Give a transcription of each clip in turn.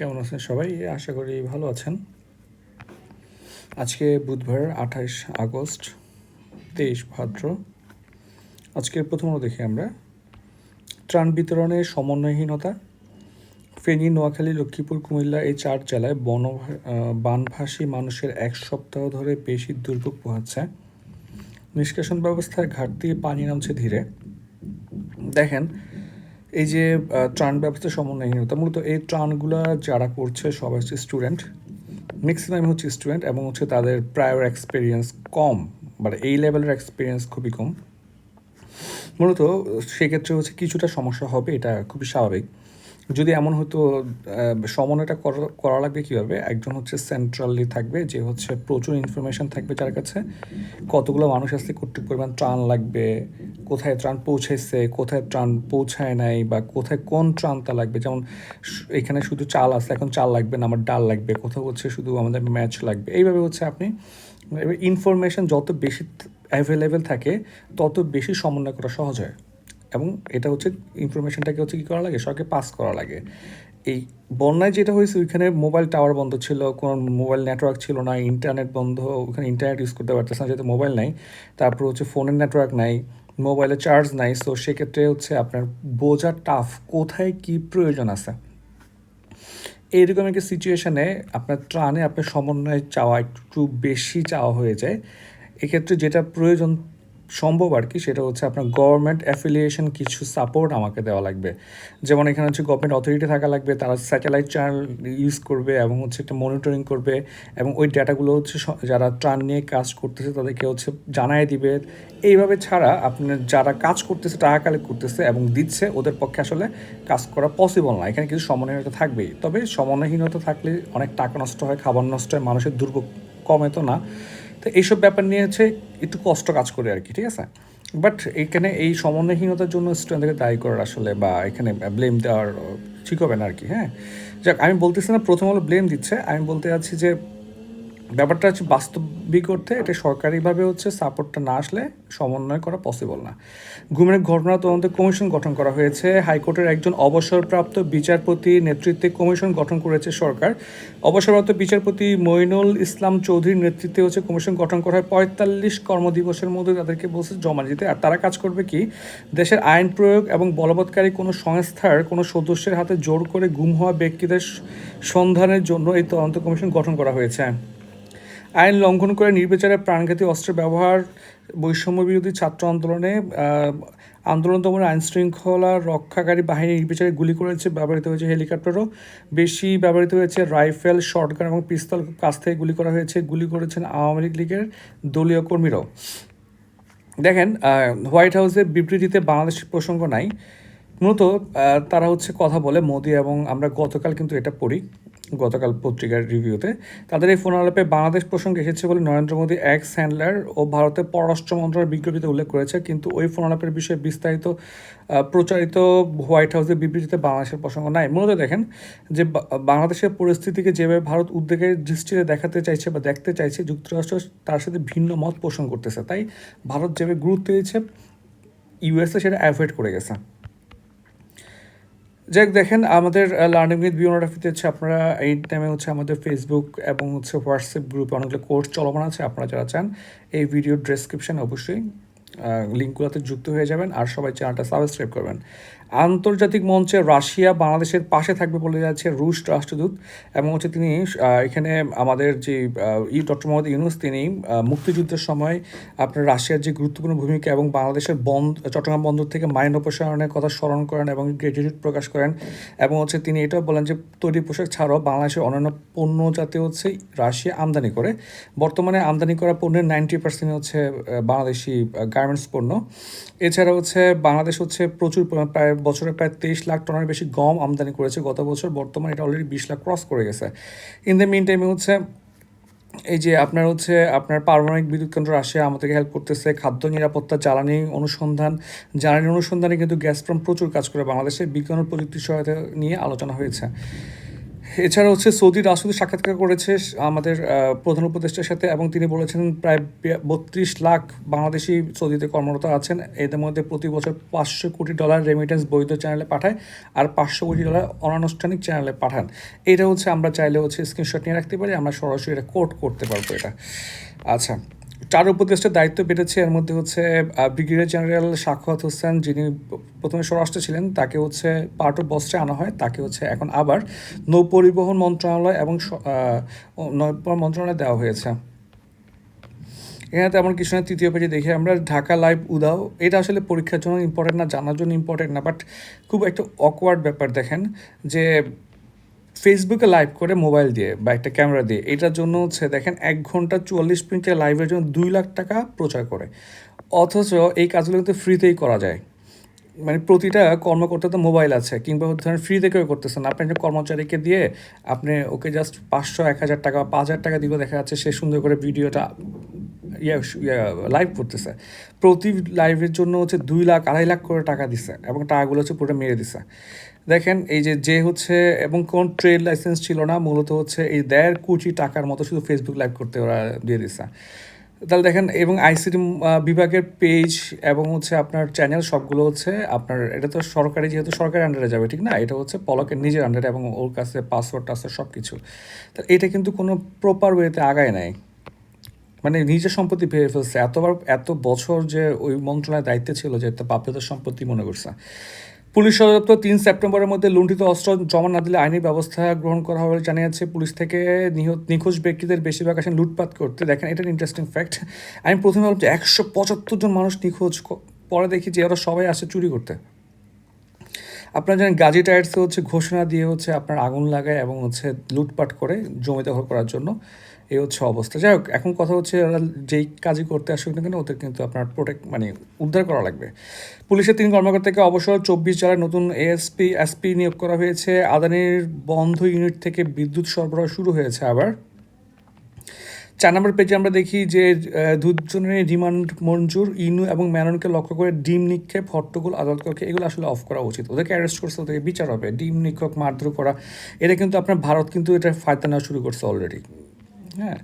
কেমন আছেন সবাই? আশা করি ভালো আছেন। আজকে বুধবার আঠাইশ আগস্ট, তেইশ ভাদ্র। আজকের প্রথমত দেখি আমরা। ত্রাণ বিতরণে সমন্বয়হীনতা। ফেনী, নোয়াখালী, লক্ষ্মীপুর, কুমিল্লা এই চার জেলায় বন বানভাসী মানুষের এক সপ্তাহ ধরে বেশি দুর্ভোগ পোহাচ্ছে। নিষ্কাশন ব্যবস্থায় ঘাটতি, পানি নামছে ধীরে। দেখেন এই যে ত্রাণ ব্যবস্থা সমন্বয়হীনতা, মূলত এই ত্রাণগুলো যারা করছে সবাই হচ্ছে স্টুডেন্ট। ম্যাক্সিমাম হচ্ছে স্টুডেন্ট এবং হচ্ছে তাদের প্রায়র এক্সপিরিয়েন্স কম মানে এই লেভেলের এক্সপিরিয়েন্স খুবই কম। মূলত সেক্ষেত্রে হচ্ছে কিছুটা সমস্যা হবে, এটা খুবই স্বাভাবিক। যদি এমন হতো সমন্বয়টা করা- লাগবে কীভাবে? একজন হচ্ছে সেন্ট্রালি থাকবে, যে হচ্ছে প্রচুর ইনফরমেশন থাকবে যার কাছে। কতগুলো মানুষ আসলে কর্তৃক পরিমাণ ত্রাণ লাগবে, কোথায় ত্রাণ পৌঁছেছে, কোথায় ত্রাণ পৌঁছায় নাই, বা কোথায় কোন ত্রাণটা লাগবে? যেমন এখানে শুধু চাল আছে, এখন চাল লাগবে না, আমার ডাল লাগবে। কোথাও হচ্ছে শুধু আমাদের ম্যাচ লাগবে। এইভাবে হচ্ছে আপনি ইনফরমেশন যত বেশি অ্যাভেলেবেল থাকে, তত বেশি সমন্বয় করা সহজ হয়। এবং এটা হচ্ছে ইনফরমেশনটাকে হচ্ছে কী করা লাগে? সরকারকে পাস করা লাগে। এই বন্যায় যেটা হয়েছে, ওইখানে মোবাইল টাওয়ার বন্ধ ছিল, কোনো মোবাইল নেটওয়ার্ক ছিল না ইন্টারনেট বন্ধ, ওখানে ইন্টারনেট ইউজ করতে পারতেছে না, যেহেতু মোবাইল নাই। তারপর হচ্ছে ফোনের নেটওয়ার্ক নাই মোবাইলে চার্জ নাই সো সেক্ষেত্রে হচ্ছে আপনার বোঝা টাফ কোথায় কি প্রয়োজন আছে? এইরকম একটা সিচুয়েশানে আপনার ত্রাণে আপনার সমন্বয় চাওয়া একটু বেশি চাওয়া হয়ে যায়। এক্ষেত্রে যেটা প্রয়োজন সম্ভব আর কি, সেটা হচ্ছে আপনার গভর্নমেন্ট অ্যাফিলিয়েশন কিছু সাপোর্ট আমাকে দেওয়া লাগবে। যেমন এখানে হচ্ছে গভর্নমেন্ট অথরিটি থাকা লাগবে, তারা স্যাটেলাইট চ্যানেল ইউজ করবে এবং হচ্ছে একটা মনিটরিং করবে এবং ওই ডেটাগুলো হচ্ছে যারা ত্রাণ নিয়ে কাজ করতেছে তাদেরকে হচ্ছে জানায় দিবে। এইভাবে ছাড়া আপনার যারা কাজ করতেছে টাকা কালেক্ট করতেছে এবং দিচ্ছে, ওদের পক্ষে আসলে কাজ করা পসিবল না। এখানে কিছু সমন্বয়হীনতা থাকবেই। তবে সমন্বয়হীনতা থাকলে অনেক টাকা নষ্ট হয়, খাবার নষ্ট হয়, মানুষের দুর্ভোগ কমে তো না। তো এইসব ব্যাপার নিয়ে হচ্ছে একটু কষ্ট কাজ করে আর কি, ঠিক আছে? বাট এখানে এই সমন্বয়হীনতার জন্য স্টুডেন্টদেরকে দায়ী করার আসলে বা এখানে ব্লেম দেওয়ার ঠিক হবে না আর কি হ্যাঁ? যাক, আমি বলতেছি না প্রথম হলো ব্লেম দিচ্ছে। আমি বলতে চাচ্ছি যে ব্যাপারটা হচ্ছে বাস্তবিক অর্থে এটা সরকারিভাবে হচ্ছে সাপোর্টটা না আসলে সমন্বয় করা পসিবল না। ঘুমের ঘটনা তদন্তে কমিশন গঠন করা হয়েছে। হাইকোর্টের একজন অবসরপ্রাপ্ত বিচারপতি নেতৃত্বে কমিশন গঠন করেছে সরকার। অবসরপ্রাপ্ত বিচারপতি মইনুল ইসলাম চৌধুরীর নেতৃত্বে হচ্ছে কমিশন গঠন করা হয়। পঁয়তাল্লিশ কর্মদিবসের মধ্যে তাদেরকে বলছে জমা দিতে। আর তারা কাজ করবে কি? দেশের আইন প্রয়োগ এবং বলবৎকারী কোনো সংস্থার কোনো সদস্যের হাতে জোর করে গুম হওয়া ব্যক্তিদের সন্ধানের জন্য এই তদন্ত কমিশন গঠন করা হয়েছে। আইন লঙ্ঘন করে নির্বিচারে প্রাণঘাতী অস্ত্রের ব্যবহার বৈষম্য বিরোধী ছাত্র আন্দোলনে আন্দোলন দমনে আইন শৃঙ্খলা রক্ষাকারী বাহিনী নির্বিচারে গুলি করেছে, ব্যবহৃত হয়েছে হেলিকপ্টারও। বেশি ব্যবহৃত হয়েছে রাইফেল শর্টগান এবং পিস্তল কাছ থেকে গুলি করা হয়েছে। গুলি করেছেন আওয়ামী লীগের দলীয় কর্মীরাও। দেখেন হোয়াইট হাউসের বিবৃতিতে বাংলাদেশের প্রসঙ্গ নাই। মূলত তারা হচ্ছে কথা বলে মোদি এবং আমরা গতকাল কিন্তু এটা পড়ি। গতকাল পত্রিকার রিভিউতে। তাদের এই ফোন আলাপে বাংলাদেশ প্রসঙ্গে এসেছে বলে নরেন্দ্র মোদী এক্স স্যান্ডলার ও ভারতের পররাষ্ট্র মন্ত্রণালয়ের বিজ্ঞপ্তিতে উল্লেখ করেছে। কিন্তু ওই ফোন আলাপের বিষয়ে বিস্তারিত প্রচারিত হোয়াইট হাউসের বিবৃতিতে বাংলাদেশের প্রসঙ্গ নাই। মূলত দেখেন যে বাংলাদেশের পরিস্থিতিকে যেভাবে ভারত উদ্বেগের দৃষ্টিতে দেখাতে চাইছে বা দেখতে চাইছে, যুক্তরাষ্ট্র তার সাথে ভিন্ন মত পোষণ করতেছে। তাই ভারত যেভাবে গুরুত্ব দিচ্ছে ইউএসএ সেটা অ্যাভয়েড করে গেছে। যাক দেখেন আমাদের লার্নিং উইথ বিওনোগ্রাফিতে হচ্ছে আপনারা, এই টাইমে হচ্ছে আমাদের ফেসবুক এবং হচ্ছে হোয়াটসঅ্যাপ গ্রুপে অনেকগুলো কোর্স চলমান আছে, আপনারা যারা চান, এই ভিডিও ডেসক্রিপশান অবশ্যই লিঙ্কগুলোতে যুক্ত হয়ে যাবেন, আর সবাই চ্যানেলটা সাবস্ক্রাইব করবেন। আন্তর্জাতিক মঞ্চে রাশিয়া বাংলাদেশের পাশে থাকবে বলে যাচ্ছে রুশ রাষ্ট্রদূত এবং হচ্ছে তিনি এখানে আমাদের যে ই ডক্টর মোহাম্মদ ইউনুস, তিনি মুক্তিযুদ্ধের সময় আপনার রাশিয়ার যে গুরুত্বপূর্ণ ভূমিকা এবং বাংলাদেশের বন্ধ চট্টগ্রাম বন্দর থেকে মাইন অপসারণের কথা স্মরণ করেন এবং গ্রেটিটিউড প্রকাশ করেন এবং হচ্ছে তিনি এটাও বলেন যে, তৈরি পোশাক ছাড়াও বাংলাদেশের অন্যান্য পণ্য যাতে হচ্ছে রাশিয়া আমদানি করে। বর্তমানে আমদানি করা পণ্যের নাইনটি পার্সেন্ট হচ্ছে বাংলাদেশি গার্মেন্টস পণ্য। এছাড়া হচ্ছে বাংলাদেশ হচ্ছে প্রচুর প্রায় বছরে প্রায় তেইশ লাখ টনের বেশি গম আমদানি করেছে। গত বছর বর্তমানে এটা অলরেডি বিশ লাখ ক্রস করে গেছে। ইন দ্য মিন টাইমে হচ্ছে, এই যে আপনার হচ্ছে, আপনার পারমাণবিক বিদ্যুৎ কেন্দ্র রাশিয়া আমাদেরকে হেল্প করতেছে, খাদ্য নিরাপত্তা, জ্বালানি অনুসন্ধান। জ্বালানি অনুসন্ধানে কিন্তু গ্যাসপ্রম প্রচুর কাজ করে বাংলাদেশে বিজ্ঞান প্রযুক্তি সহায়তা নিয়ে আলোচনা হয়েছে। এছাড়া হচ্ছে সৌদি রাষ্ট্রপতি সাক্ষাৎকার করেছে আমাদের প্রধান উপদেষ্টার সাথে এবং তিনি বলেছেন প্রায় বত্রিশ লাখ বাংলাদেশি সৌদিতে কর্মরত আছেন। এদের মধ্যে প্রতি বছর পাঁচশো কোটি ডলার রেমিটেন্স বৈধ চ্যানেলে পাঠায় আর পাঁচশো কোটি ডলার অনানুষ্ঠানিক চ্যানেলে পাঠান। এটা হচ্ছে আমরা চাইলে হচ্ছে স্ক্রিনশট নিয়ে রাখতে পারি, আমরা সরাসরি এটা কোট করতে পারব এটা। আচ্ছা চার উপদেষ্টার দায়িত্ব বেড়েছে এর মধ্যে হচ্ছে ব্রিগেডিয়ার জেনারেল সাক্ষাৎ হোসেন যিনি প্রথমে স্বরাষ্ট্র ছিলেন তাকে হচ্ছে পার্ট অফ বস্ত্রে আনা হয় তাকে হচ্ছে এখন আবার নৌ পরিবহন মন্ত্রণালয় এবং স- আহ, নৌ পরিবহন মন্ত্রণালয় দেওয়া হয়েছে। এখানে তেমন কিছু না তৃতীয় পেজে দেখি আমরা ঢাকা লাইভ উদাও এটা আসলে পরীক্ষার জন্য ইম্পর্টেন্ট না জানার জন্য ইম্পর্টেন্ট না বাট খুব একটা অকওয়ার্ড ব্যাপার দেখেন যে ফেসবুকে লাইভ করে মোবাইল দিয়ে বা একটা ক্যামেরা দিয়ে, এটার জন্য হচ্ছে দেখেন এক ঘণ্টা চুয়াল্লিশ মিনিটের লাইভের জন্য দুই লাখ টাকা প্রচার করে। অথচ এই কাজগুলো কিন্তু ফ্রিতেই করা যায়। মানে প্রতিটা কর্মকর্তা তো মোবাইল আছে, কিংবা ধরেন ফ্রি থেকেও করতেছেন আপনি একটা কর্মচারীকে দিয়ে আপনি ওকে জাস্ট পাঁচশো, এক হাজার টাকা পাঁচ হাজার টাকা দিলেও দেখা যাচ্ছে সে সুন্দর করে ভিডিওটা ইয়ে লাইভ করতেছে। প্রতি লাইভের জন্য হচ্ছে দুই লাখ, আড়াই লাখ করে টাকা দিছে এবং টাকাগুলো হচ্ছে পুরো মেরে দিছে। দেখেন এই যে যে হচ্ছে, এবং কোন ট্রেড লাইসেন্স ছিল না, মূলত হচ্ছে এই দেড় কোটি টাকার মতো শুধু ফেসবুক লাইভ করতে ওরা দিয়ে দিছে। তাহলে দেখেন, এবং আইসিটি বিভাগের পেজ এবং হচ্ছে আপনার চ্যানেল সবগুলো হচ্ছে আপনার, এটা তো সরকারি, যেহেতু সরকারের আন্ডারে যাবে, ঠিক না? এটা হচ্ছে পলকের নিজের আন্ডারে এবং ওর কাছে পাসওয়ার্ড টাসওয়ার্ড সব কিছু তো এটা কিন্তু কোনো প্রপার ওয়েতে আগায় নাই। মানে নিজের সম্পত্তি ভেবে ফেলছে। এতবার, এত বছর যে ওই মন্ত্রণালয়ের দায়িত্বে ছিল যে একটা বাপ্যতার সম্পত্তি মনে করছে। পুলিশ সদর দপ্তর তিন সেপ্টেম্বরের মধ্যে লুণ্ঠিত অস্ত্র জমা না দিলে আইনি ব্যবস্থা গ্রহণ করা হবে জানিয়েছে পুলিশ থেকে। নিহত নিখোঁজ ব্যক্তিদের বেশিরভাগ আসেন লুটপাট করতে। দেখেন, এটা ইন্টারেস্টিং ফ্যাক্ট আমি প্রথমে যে একশো পঁচাত্তর জন মানুষ নিখোঁজ পরে দেখি যে ওরা সবাই আসে চুরি করতে। আপনারা জানেন গাজী টায়ার্সে হচ্ছে ঘোষণা দিয়ে হচ্ছে আপনার আগুন লাগায় এবং হচ্ছে লুটপাট করে জমি দখল করার জন্য। এই হচ্ছে অবস্থা। যাই হোক, এখন কথা হচ্ছে ওরা যেই কাজই করতে আসুক না কেন, ওদের কিন্তু আপনার প্রোটেক্ট মানে উদ্ধার করা লাগবে। পুলিশের তিন কর্মকর্তাকে অবসর, চব্বিশ জেলায় নতুন এএসপি এসপি নিয়োগ করা হয়েছে। আদানির বন্ধ ইউনিট থেকে বিদ্যুৎ সরবরাহ শুরু হয়েছে আবার। চার নম্বর পেজে আমরা দেখি যে দুজনের রিমান্ড মঞ্জুর, ইনু এবং ম্যাননকে লক্ষ্য করে ডিম নিক্ষেপ, হট্টগোল আদালত করকে এগুলো আসলে অফ করা উচিত। ওদেরকে অ্যারেস্ট করছে, ওদেরকে বিচার হবে। ডিম নিক্ষেপ, মারধর করা, এটা কিন্তু আপনার ভারত কিন্তু এটা ফায়দা নেওয়া শুরু করছে অলরেডি হ্যাঁ।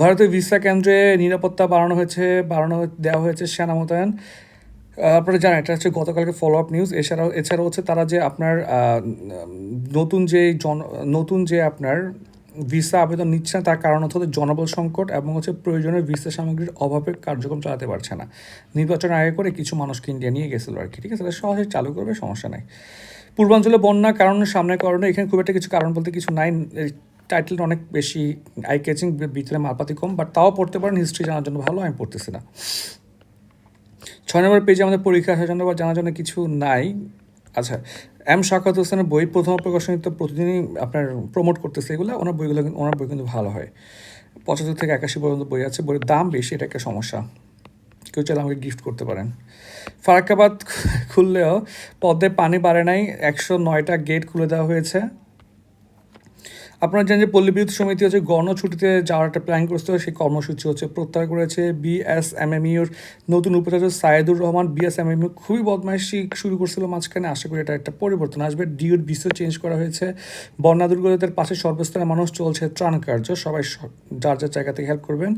ভারতের ভিসা কেন্দ্রে নিরাপত্তা বাড়ানো হয়েছে, বাড়ানো দেওয়া হয়েছে সেনা মোতায়েন আপনারা জানেন, এটা হচ্ছে গতকালকে ফলো আপ নিউজ এছাড়াও এছাড়াও হচ্ছে তারা যে আপনার নতুন যে জন, নতুন যে আপনার ভিসা আবেদন নিচ্ছে না, তার কারণ হচ্ছে জনবল সংকট এবং হচ্ছে প্রয়োজনীয় ভিসা সামগ্রীর অভাবে কার্যক্রম চালাতে পারছে না। নির্বাচন আগে করে কিছু মানুষকে ইন্ডিয়া নিয়ে গেছিল আর কি, ঠিক আছে? সহজে চালু করবে, সমস্যা নাই। পূর্বাঞ্চলে বন্যা কারণ সামনে কারণে, এখানে খুব একটা কিছু কারণ বলতে কিছু নাই। টাইটেলটা অনেক বেশি আই ক্যাচিং ভিতরে মালপাতি কম বাট তাও পড়তে পারেন হিস্ট্রি জানার জন্য ভালো, আমি পড়তেছি না। ছয় নম্বর পেজে আমাদের পরীক্ষা আসার জন্য বা জানার জন্য কিছু নাই। আচ্ছা এম শাখাত হোসেনের বই প্রথম প্রকাশনী তো প্রতিদিনই আপনার প্রমোট করতেছে এগুলো, ওনার বইগুলো ওনার বই কিন্তু ভালো হয়। পঁচাত্তর থেকে একাশি পর্যন্ত বই আছে, বইয়ের দাম বেশি, এটা একটা সমস্যা। কেউ চাইলে আমাকে গিফট করতে পারেন। ফারাক্কাবাদ খুললেও পদ্মে পানি বাড়ে নাই, একশো নয়টা গেট খুলে দেওয়া হয়েছে। আপনারা জানেন যে পল্লী বিদ্যুৎ সমিতি হচ্ছে গণছুটিতে যাওয়ার একটা প্ল্যান করতে সেই কর্মসূচি হচ্ছে প্রত্যাহার করেছে বিএসএমএমইউর নতুন উপাচার্য সাইদুর রহমান। বিএসএমএমইউ খুবই বদমাইশি শুরু করছিল মাঝখানে। আশা করি এটা একটা পরিবর্তন আসবে। ডিউর বিশ্ব চেঞ্জ করা হয়েছে। বন্যা দুর্গতদের পাশে সর্বস্তরের মানুষ চলছে ত্রাণ কার্য। সবাই যার যার জায়গা থেকে হেল্প করবেন।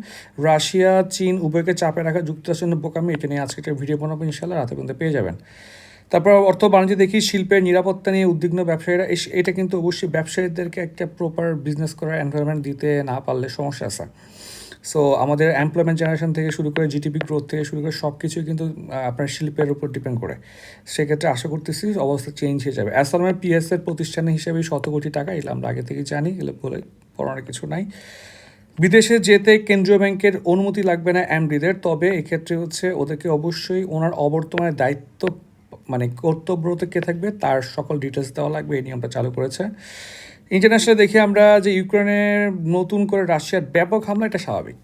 রাশিয়া, চীন উভয়কে চাপে রাখা যুক্তরাষ্ট্রের বোকামি, এটা নিয়ে আজকে একটা ভিডিও বানাবো ইনশাল্লাহ রাতে পর্যন্ত পেয়ে যাবেন। তারপর অর্থ বাণিজ্য দেখি শিল্পের নিরাপত্তা নিয়ে উদ্বিগ্ন ব্যবসায়ীরা। এটা কিন্তু অবশ্যই ব্যবসায়ীদেরকে একটা প্রপার বিজনেস করার এনভায়রনমেন্ট দিতে না পারলে সমস্যা আছে। সো আমাদের এমপ্লয়মেন্ট জেনারেশন থেকে শুরু করে জিডিপি গ্রোথ থেকে শুরু করে সব কিছুই কিন্তু আপনার শিল্পের উপর ডিপেন্ড করে। সেক্ষেত্রে আশা করতেছি অবস্থা চেঞ্জ হয়ে যাবে। অ্যাসালামের পিএস এর প্রতিষ্ঠান হিসেবে শত কোটি টাকা এগুলো আমরা আগে থেকে জানি, এগুলো বলে পড়ানোর কিছু নাই। বিদেশে যেতে কেন্দ্রীয় ব্যাংকের অনুমতি লাগবে না এমডিদের তবে এক্ষেত্রে হচ্ছে ওদেরকে অবশ্যই ওনার অবর্তমানে দায়িত্ব মানে কর্তব্যরত কে থাকবে, তার সকল ডিটেলস দেওয়া লাগবে, এই নিয়মটা চালু করেছে। ইন্টারন্যাশনাল দেখি আমরা যে ইউক্রেনের নতুন করে রাশিয়ার ব্যাপক হামলা, এটা স্বাভাবিক।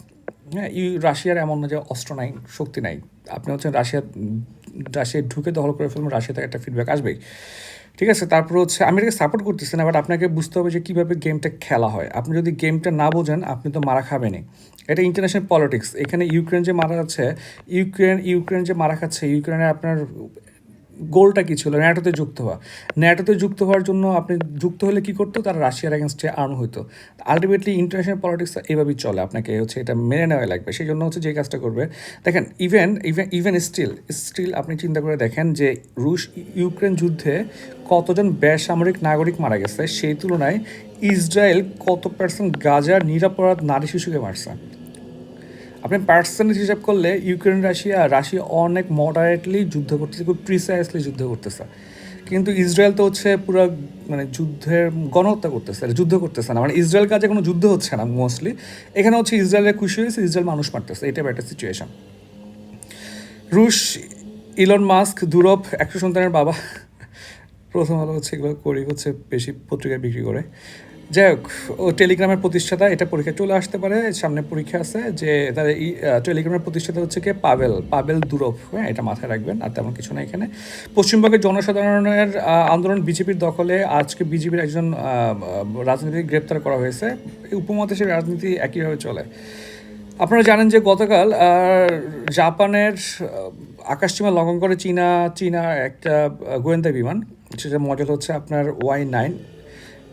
হ্যাঁ ইউ, রাশিয়ার এমন না যে অস্ত্র নাই, শক্তি নাই। আপনি হচ্ছেন রাশিয়া রাশিয়ায় ঢুকে দখল করে ফেলবেন রাশিয়া থেকে একটা ফিডব্যাক আসবেই। ঠিক আছে, তারপর হচ্ছে আমি এটাকে সাপোর্ট করতেছি না বাট আপনাকে বুঝতে হবে যে কীভাবে গেমটা খেলা হয়। আপনি যদি গেমটা না বোঝেন, আপনি তো মারা খাবেনই। এটা ইন্টারন্যাশনাল পলিটিক্স এখানে ইউক্রেন যে মারা যাচ্ছে, ইউক্রেন ইউক্রেন যে মারা খাচ্ছে, ইউক্রেনের আপনার গোলটা কী ছিল? ন্যাটোতে যুক্ত হওয়া। ন্যাটোতে যুক্ত হওয়ার জন্য আপনি যুক্ত হলে কি করতো? তারা রাশিয়ার অ্যাগেনস্টে আর্ম হইতো। আলটিমেটলি ইন্টারন্যাশনাল পলিটিক্স এভাবেই চলে। আপনাকে হচ্ছে এটা মেনে নেওয়া লাগবে। সেই জন্য হচ্ছে যে কাজটা করবে, দেখেন even even even still still আপনি চিন্তা করে দেখেন যে রুশ, ইউক্রেন যুদ্ধে কতজন বেসামরিক নাগরিক মারা গেছে? সেই তুলনায় ইসরায়েল কত পার্সেন্ট গাজার নিরাপরাধ নারী শিশুকে মারছে? আপনি পার্সেন্টেজ হিসাব করলে ইউক্রেন রাশিয়া রাশিয়া অনেক মডারেটলি যুদ্ধ করতেছে, খুব প্রিসাইসলি যুদ্ধ করতেছে। কিন্তু ইসরায়েল তো হচ্ছে পুরো মানে যুদ্ধের গণহত্যা করতেছে, আর যুদ্ধ করতেছে না। মানে ইসরায়েল কাজে কোনো যুদ্ধ হচ্ছে না মোস্টলি এখানে হচ্ছে ইসরায়েলের খুশি হয়েছে, ইসরায়েল মানুষ মারতেছে, এটা একটা সিচুয়েশন রুশ, ইলন মাস্ক, দুরব, একশো সন্তানের বাবা, প্রথম আলো হচ্ছে এগুলো করি হচ্ছে বেশি পত্রিকা বিক্রি করে। যাই হোক ও টেলিগ্রামের প্রতিষ্ঠাতা এটা পরীক্ষা চলে আসতে পারে সামনে পরীক্ষা আছে যে তার এই টেলিগ্রামের প্রতিষ্ঠাতা হচ্ছে কি? পাবেল পাবেল দুরভ হ্যাঁ এটা মাথায় রাখবেন আর তেমন কিছু না এখানে। পশ্চিমবঙ্গের জনসাধারণের আন্দোলন বিজেপির দখলে আজকে বিজেপির একজন আহ, রাজনীতিক গ্রেপ্তার করা হয়েছে এই উপমহাদেশের রাজনীতি একইভাবে চলে। আপনারা জানেন যে গতকাল জাপানের আকাশসীমা লঙ্ঘন করে চীনা চীনা একটা গোয়েন্দা বিমান সেটা মডেল হচ্ছে আপনার ওয়াই নাইন।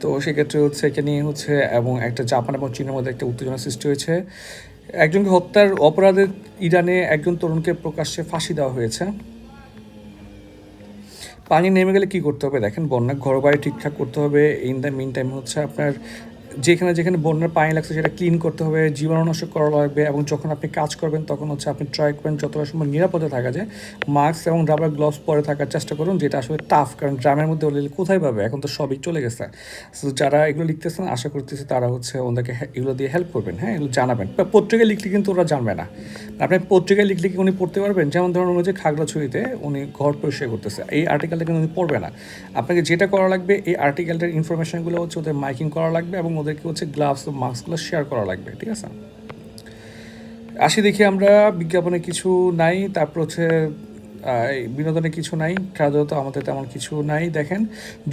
তো সেক্ষেত্রে হচ্ছে এটা নিয়ে হচ্ছে এবং একটা জাপান এবং চীনের মধ্যে একটা উত্তেজনা সৃষ্টি হয়েছে। একজনকে হত্যার অপরাধে ইরানে একজন তরুণকে প্রকাশ্যে ফাঁসি দেওয়া হয়েছে। পানি নেমে গেলে কি করতে হবে? দেখেন বন্যা ঘর বাড়ি ঠিকঠাক করতে হবে। ইন দ্য মিন টাইম হচ্ছে আপনার যেখানে যেখানে বন্যার পানি লাগছে সেটা ক্লিন করতে হবে, জীবাণুনাশক করা লাগবে এবং যখন আপনি কাজ করবেন তখন হচ্ছে আপনি ট্রাই করবেন যতটা সম্ভব নিরাপদে থাকা যায়। মাস্ক এবং রাবার গ্লাভস পরে থাকার চেষ্টা করুন, যেটা আসলে টাফ কারণ গ্রামের মধ্যে হলে কোথায় পাবে? এখন তো সবই চলে গেছে। সো যারা এগুলো লিখতেছেন, আশা করতেছি তারা হচ্ছে হে- এগুলো দিয়ে হেল্প করবেন হ্যাঁ এগুলো জানাবেন। পত্রিকায় লিখলে কিন্তু ওরা জানবে না। আপনি পত্রিকায় লিখলে কি উনি পড়তে পারবেন? যেমন ধরুন ওই যে খাগড়াছড়িতে উনি ঘর পরিষ্কার করতেছে, এই আর্টিকেলটা কিন্তু উনি পড়বে না। আপনাকে যেটা করা লাগবে, এই আর্টিকেলটার ইনফরমেশনগুলো হচ্ছে ওদের মাইকিং করা লাগবে এবং ওদেরকে হচ্ছে গ্লাভস মাস্কগুলো শেয়ার করা লাগবে, ঠিক আছে? আসি দেখি আমরা, বিজ্ঞাপনে কিছু নাই, তারপর হচ্ছে বিনোদনে কিছু নাই খেলাধুলা তো আমাদের তেমন কিছু নাই, দেখেন।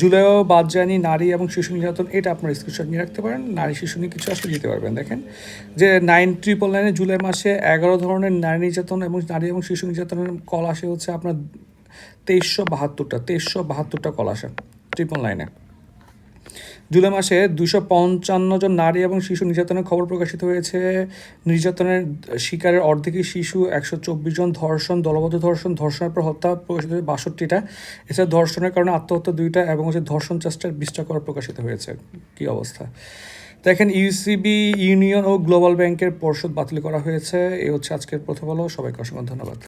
জুলাইও বাদ যায়নি নারী এবং শিশু নির্যাতন, এটা আপনার স্ক্রিনশট নিয়ে রাখতে পারেন, নারী শিশু নিয়ে কিছু আসলে দিতে পারবেন, দেখেন। যে নাইন ট্রিপল নাইনে জুলাই মাসে এগারো ধরনের নারী নির্যাতন এবং নারী এবং শিশু নির্যাতনের কল আসে হচ্ছে আপনার তেইশশো বাহাত্তরটা তেইশশো বাহাত্তরটা কল আসে ট্রিপল নাইনে জুলাই মাসে দুশো পঞ্চান্ন জন নারী এবং শিশু নির্যাতনের খবর প্রকাশিত হয়েছে। নির্যাতনের শিকারের অর্ধেকই শিশু, একশো চব্বিশ জন ধর্ষণ, দলবদ্ধ ধর্ষণ, ধর্ষণের পর হত্যা প্রকাশিত হয়েছে বাষট্টিটা। এছাড়া ধর্ষণের কারণে আত্মহত্যা দুইটা এবং হচ্ছে ধর্ষণ চেষ্টার বিশটা খবর প্রকাশিত হয়েছে। কী অবস্থা? দেখেন, ইউসিবি, ইউনিয়ন ও গ্লোবাল ব্যাংকের পর্ষদ বাতিল করা হয়েছে। এই হচ্ছে আজকের প্রথম আলো। সবাইকে অসংখ্য ধন্যবাদ।